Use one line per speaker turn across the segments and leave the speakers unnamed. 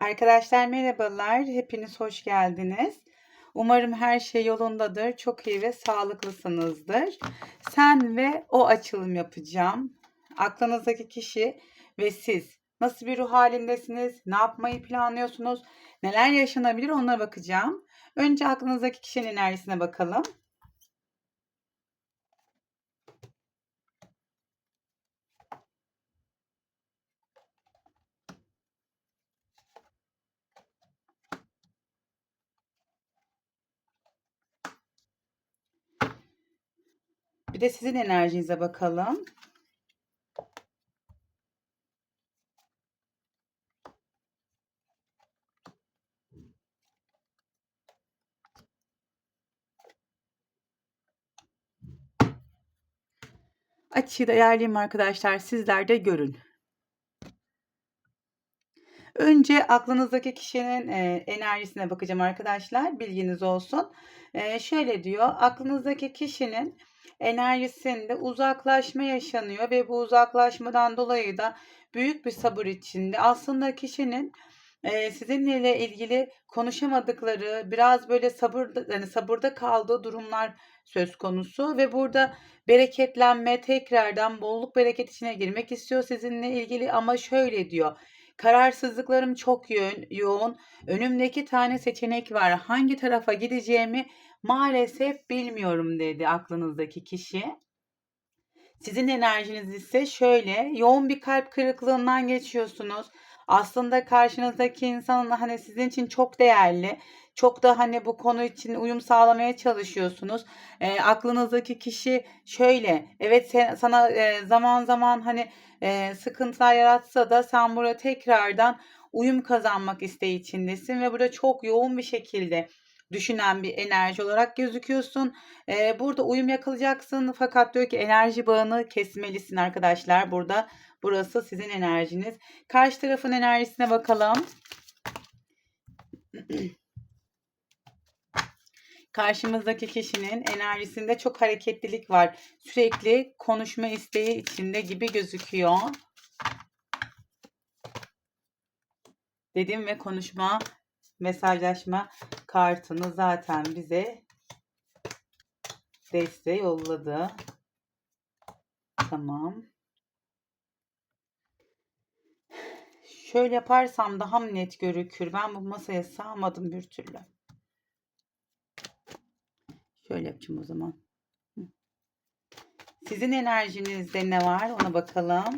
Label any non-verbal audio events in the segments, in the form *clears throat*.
Arkadaşlar merhabalar. Hepiniz hoş geldiniz. Umarım her şey yolundadır. Çok iyi ve sağlıklısınızdır. Sen ve o açılım yapacağım. Aklınızdaki kişi ve siz nasıl bir ruh halindesiniz? Ne yapmayı planlıyorsunuz? Neler yaşanabilir onlara bakacağım. Önce aklınızdaki kişinin enerjisine bakalım. Bir de sizin enerjinize bakalım. Açıyı da ayarlayayım arkadaşlar. Sizler de görün. Önce aklınızdaki kişinin e, enerjisine bakacağım arkadaşlar. Bilginiz olsun. E, şöyle diyor. Aklınızdaki kişinin enerjisinde uzaklaşma yaşanıyor ve bu uzaklaşmadan dolayı da büyük bir sabır içinde. Aslında kişinin e, sizinle ilgili konuşamadıkları, biraz böyle sabır yani sabırda kaldığı durumlar söz konusu ve burada bereketlenme, tekrardan bolluk bereket içine girmek istiyor sizinle ilgili ama şöyle diyor. Kararsızlıklarım çok yoğun, yoğun. Önümdeki tane seçenek var. Hangi tarafa gideceğimi maalesef bilmiyorum dedi aklınızdaki kişi. Sizin enerjiniz ise şöyle yoğun bir kalp kırıklığından geçiyorsunuz. Aslında karşınızdaki insan hani sizin için çok değerli. Çok da hani bu konu için uyum sağlamaya çalışıyorsunuz. E, aklınızdaki kişi şöyle. Evet sen, sana e, zaman zaman hani e, sıkıntılar yaratsa da sen burada tekrardan uyum kazanmak isteği içindesin ve burada çok yoğun bir şekilde düşünen bir enerji olarak gözüküyorsun. Ee, burada uyum yakalayacaksın fakat diyor ki enerji bağını kesmelisin arkadaşlar. Burada burası sizin enerjiniz. Karşı tarafın enerjisine bakalım. *clears throat* Karşımızdaki kişinin enerjisinde çok hareketlilik var. Sürekli konuşma isteği içinde gibi gözüküyor. Dedim ve konuşma, mesajlaşma kartını zaten bize deste yolladı. Tamam. Şöyle yaparsam daha net görükür? Ben bu masaya sığamadım bir türlü. Şöyle yapacağım o zaman. Sizin enerjinizde ne var? Ona bakalım.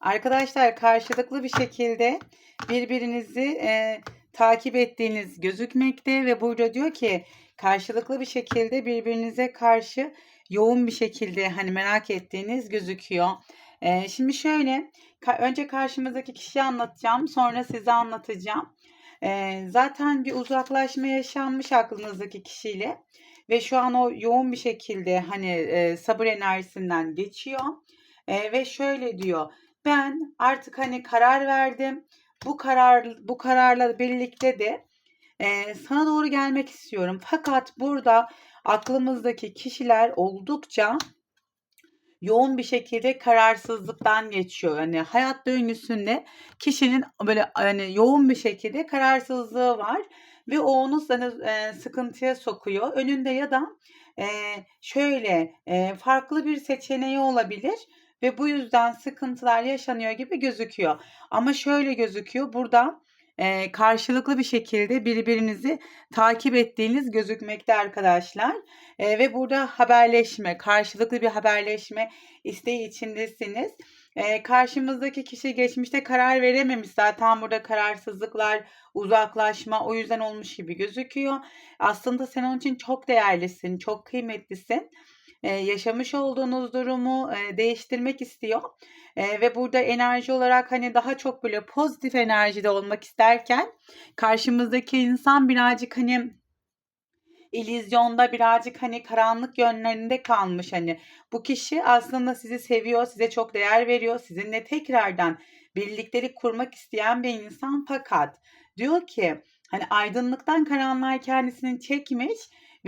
Arkadaşlar karşılıklı bir şekilde birbirinizi e, takip ettiğiniz gözükmekte ve burada diyor ki karşılıklı bir şekilde birbirinize karşı yoğun bir şekilde hani merak ettiğiniz gözüküyor. E, şimdi şöyle ka- önce karşımızdaki kişiyi anlatacağım sonra size anlatacağım. E, zaten bir uzaklaşma yaşanmış aklınızdaki kişiyle ve şu an o yoğun bir şekilde hani e, sabır enerjisinden geçiyor. E, ve şöyle diyor ben artık hani karar verdim. Bu karar bu kararla birlikte de e, sana doğru gelmek istiyorum. Fakat burada aklımızdaki kişiler oldukça yoğun bir şekilde kararsızlıktan geçiyor. Yani hayat döngüsünde kişinin böyle hani yoğun bir şekilde kararsızlığı var ve o onu sana e, sıkıntıya sokuyor. Önünde ya da e, şöyle e, farklı bir seçeneği olabilir ve bu yüzden sıkıntılar yaşanıyor gibi gözüküyor. Ama şöyle gözüküyor burada e, karşılıklı bir şekilde birbirinizi takip ettiğiniz gözükmekte arkadaşlar. E, ve burada haberleşme, karşılıklı bir haberleşme isteği içindesiniz. E, karşımızdaki kişi geçmişte karar verememiş zaten burada kararsızlıklar, uzaklaşma o yüzden olmuş gibi gözüküyor. Aslında sen onun için çok değerlisin, çok kıymetlisin yaşamış olduğunuz durumu değiştirmek istiyor. Ve burada enerji olarak hani daha çok böyle pozitif enerjide olmak isterken karşımızdaki insan birazcık hani illüzyonda birazcık hani karanlık yönlerinde kalmış hani bu kişi aslında sizi seviyor, size çok değer veriyor, sizinle tekrardan birliktelik kurmak isteyen bir insan fakat diyor ki hani aydınlıktan karanlığa kendisini çekmiş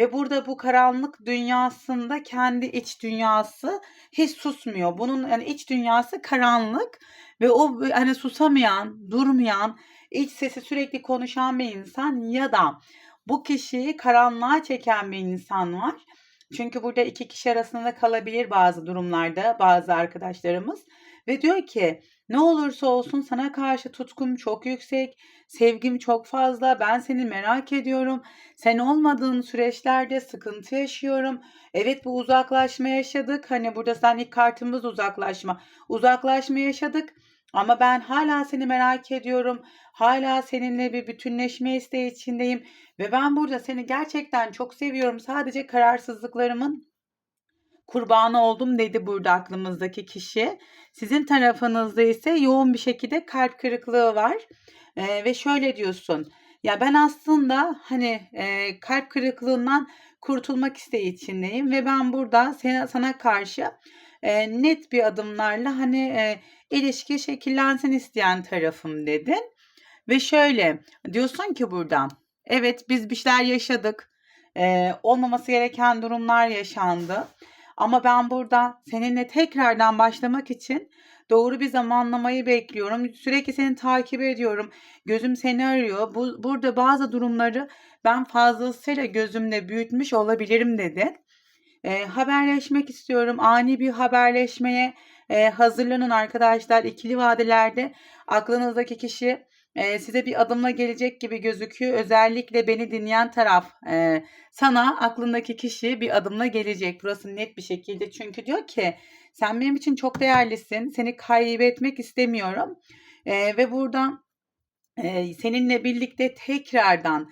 Ve burada bu karanlık dünyasında kendi iç dünyası hiç susmuyor. Bunun yani iç dünyası karanlık ve o hani susamayan, durmayan, iç sesi sürekli konuşan bir insan ya da bu kişiyi karanlığa çeken bir insan var. Çünkü burada iki kişi arasında kalabilir bazı durumlarda bazı arkadaşlarımız. Ve diyor ki ne olursa olsun sana karşı tutkum çok yüksek, sevgim çok fazla, ben seni merak ediyorum. Sen olmadığın süreçlerde sıkıntı yaşıyorum. Evet bu uzaklaşma yaşadık. Hani burada sen ilk kartımız uzaklaşma. Uzaklaşma yaşadık. Ama ben hala seni merak ediyorum. Hala seninle bir bütünleşme isteği içindeyim. Ve ben burada seni gerçekten çok seviyorum. Sadece kararsızlıklarımın kurbanı oldum dedi burada aklımızdaki kişi. Sizin tarafınızda ise yoğun bir şekilde kalp kırıklığı var. Ee, ve şöyle diyorsun. Ya ben aslında hani e, kalp kırıklığından kurtulmak isteği içindeyim ve ben burada sana, sana karşı e, net bir adımlarla hani e, ilişki şekillensin isteyen tarafım dedin. Ve şöyle diyorsun ki buradan evet biz bir şeyler yaşadık. E, olmaması gereken durumlar yaşandı. Ama ben burada seninle tekrardan başlamak için doğru bir zamanlamayı bekliyorum. Sürekli seni takip ediyorum. Gözüm seni arıyor. Bu, burada bazı durumları ben fazlasıyla gözümde büyütmüş olabilirim dedi. E, haberleşmek istiyorum. Ani bir haberleşmeye e, hazırlanın arkadaşlar. İkili vadelerde aklınızdaki kişi size bir adımla gelecek gibi gözüküyor. Özellikle beni dinleyen taraf sana aklındaki kişi bir adımla gelecek. Burası net bir şekilde. Çünkü diyor ki sen benim için çok değerlisin. Seni kaybetmek istemiyorum. Ve buradan e, seninle birlikte tekrardan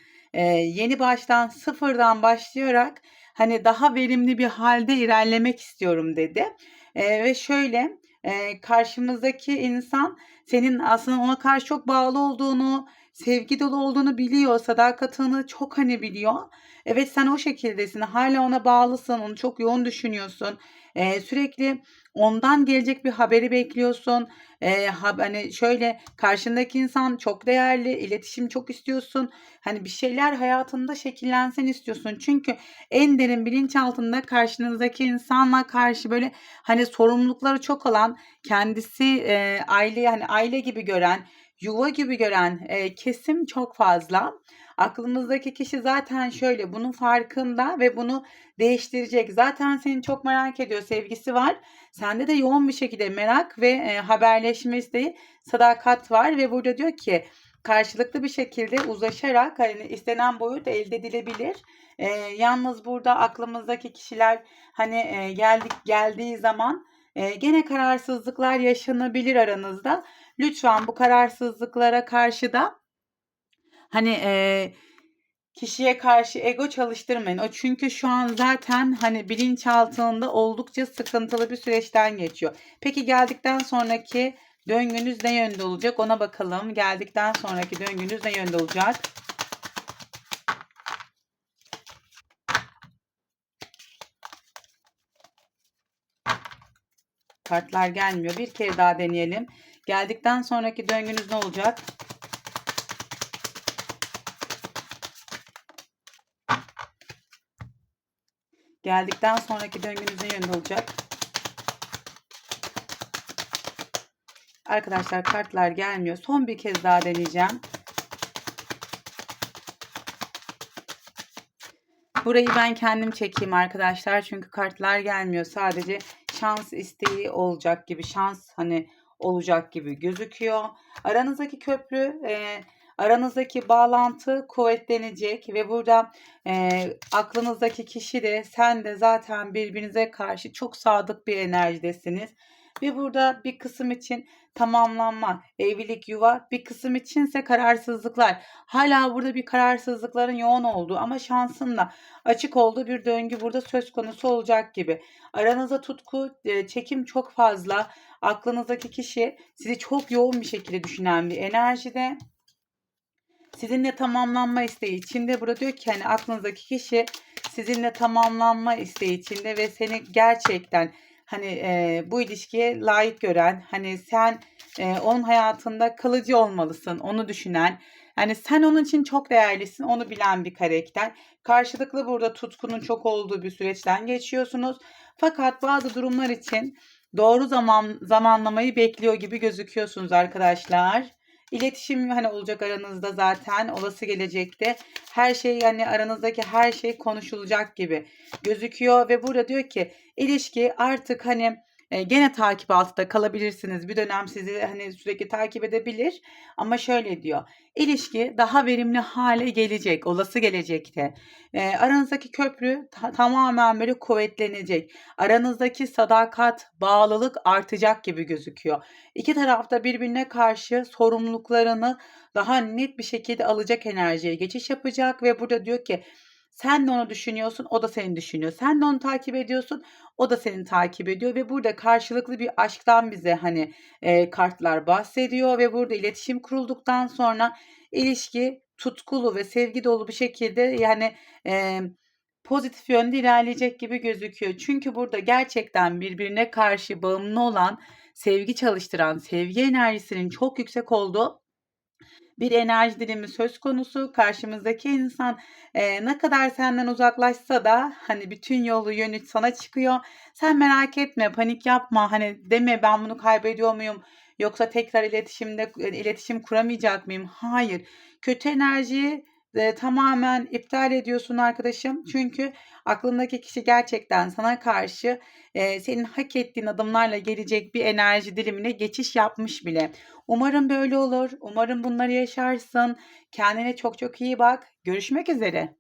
yeni baştan sıfırdan başlayarak hani daha verimli bir halde ilerlemek istiyorum dedi. Ve şöyle e, karşımızdaki insan senin aslında ona karşı çok bağlı olduğunu, sevgi dolu olduğunu biliyor, sadakatini çok hani biliyor. Evet sen o şekildesin, hala ona bağlısın, onu çok yoğun düşünüyorsun. Ee, sürekli ondan gelecek bir haberi bekliyorsun. Ee, hani şöyle karşındaki insan çok değerli, iletişim çok istiyorsun. Hani bir şeyler hayatında şekillensen istiyorsun. Çünkü en derin bilinçaltında karşınızdaki insanla karşı böyle hani sorumlulukları çok olan, kendisi e, aile yani aile gibi gören, yuva gibi gören e, kesim çok fazla. Aklımızdaki kişi zaten şöyle bunun farkında ve bunu değiştirecek. Zaten seni çok merak ediyor, sevgisi var. Sende de yoğun bir şekilde merak ve e, haberleşme isteği, sadakat var ve burada diyor ki karşılıklı bir şekilde uzlaşarak hani istenen boyut elde edilebilir. E, yalnız burada aklımızdaki kişiler hani e, geldik geldiği zaman e, gene kararsızlıklar yaşanabilir aranızda. Lütfen bu kararsızlıklara karşı da hani e, kişiye karşı ego çalıştırmayın. O çünkü şu an zaten hani bilinçaltında oldukça sıkıntılı bir süreçten geçiyor. Peki geldikten sonraki döngünüz ne yönde olacak ona bakalım. Geldikten sonraki döngünüz ne yönde olacak? Kartlar gelmiyor. Bir kere daha deneyelim. Geldikten sonraki döngünüz ne olacak? Geldikten sonraki döngünüz ne yönde olacak? Arkadaşlar kartlar gelmiyor. Son bir kez daha deneyeceğim. Burayı ben kendim çekeyim arkadaşlar. Çünkü kartlar gelmiyor. Sadece şans isteği olacak gibi. Şans hani olacak gibi gözüküyor. Aranızdaki köprü e, aranızdaki bağlantı kuvvetlenecek ve burada e, aklınızdaki kişi de sen de zaten birbirinize karşı çok sadık bir enerjidesiniz. Ve burada bir kısım için tamamlanma, evlilik, yuva, bir kısım içinse kararsızlıklar. Hala burada bir kararsızlıkların yoğun olduğu ama şansın da açık olduğu bir döngü burada söz konusu olacak gibi. Aranızda tutku, çekim çok fazla. Aklınızdaki kişi sizi çok yoğun bir şekilde düşünen bir enerjide sizinle tamamlanma isteği içinde. Burada diyor ki hani aklınızdaki kişi sizinle tamamlanma isteği içinde ve seni gerçekten hani e, bu ilişkiye layık gören hani sen e, onun hayatında kalıcı olmalısın onu düşünen Yani sen onun için çok değerlisin. Onu bilen bir karakter. Karşılıklı burada tutkunun çok olduğu bir süreçten geçiyorsunuz. Fakat bazı durumlar için doğru zaman zamanlamayı bekliyor gibi gözüküyorsunuz arkadaşlar. İletişim hani olacak aranızda zaten olası gelecekte. Her şey yani aranızdaki her şey konuşulacak gibi gözüküyor ve burada diyor ki ilişki artık hani gene takip altında kalabilirsiniz. Bir dönem sizi hani sürekli takip edebilir ama şöyle diyor. İlişki daha verimli hale gelecek, olası gelecekte. E, aranızdaki köprü ta- tamamen böyle kuvvetlenecek. Aranızdaki sadakat, bağlılık artacak gibi gözüküyor. İki tarafta birbirine karşı sorumluluklarını daha net bir şekilde alacak enerjiye geçiş yapacak ve burada diyor ki sen de onu düşünüyorsun, o da seni düşünüyor. Sen de onu takip ediyorsun, o da seni takip ediyor ve burada karşılıklı bir aşktan bize hani e, kartlar bahsediyor ve burada iletişim kurulduktan sonra ilişki tutkulu ve sevgi dolu bir şekilde yani e, pozitif yönde ilerleyecek gibi gözüküyor. Çünkü burada gerçekten birbirine karşı bağımlı olan, sevgi çalıştıran, sevgi enerjisinin çok yüksek olduğu bir enerji dilimi söz konusu. Karşımızdaki insan e, ne kadar senden uzaklaşsa da hani bütün yolu yönü sana çıkıyor. Sen merak etme, panik yapma. Hani deme ben bunu kaybediyor muyum? Yoksa tekrar iletişimde iletişim kuramayacak mıyım? Hayır. Kötü enerjiyi e, tamamen iptal ediyorsun arkadaşım. Çünkü aklındaki kişi gerçekten sana karşı e, senin hak ettiğin adımlarla gelecek bir enerji dilimine geçiş yapmış bile. Umarım böyle olur. Umarım bunları yaşarsın. Kendine çok çok iyi bak. Görüşmek üzere.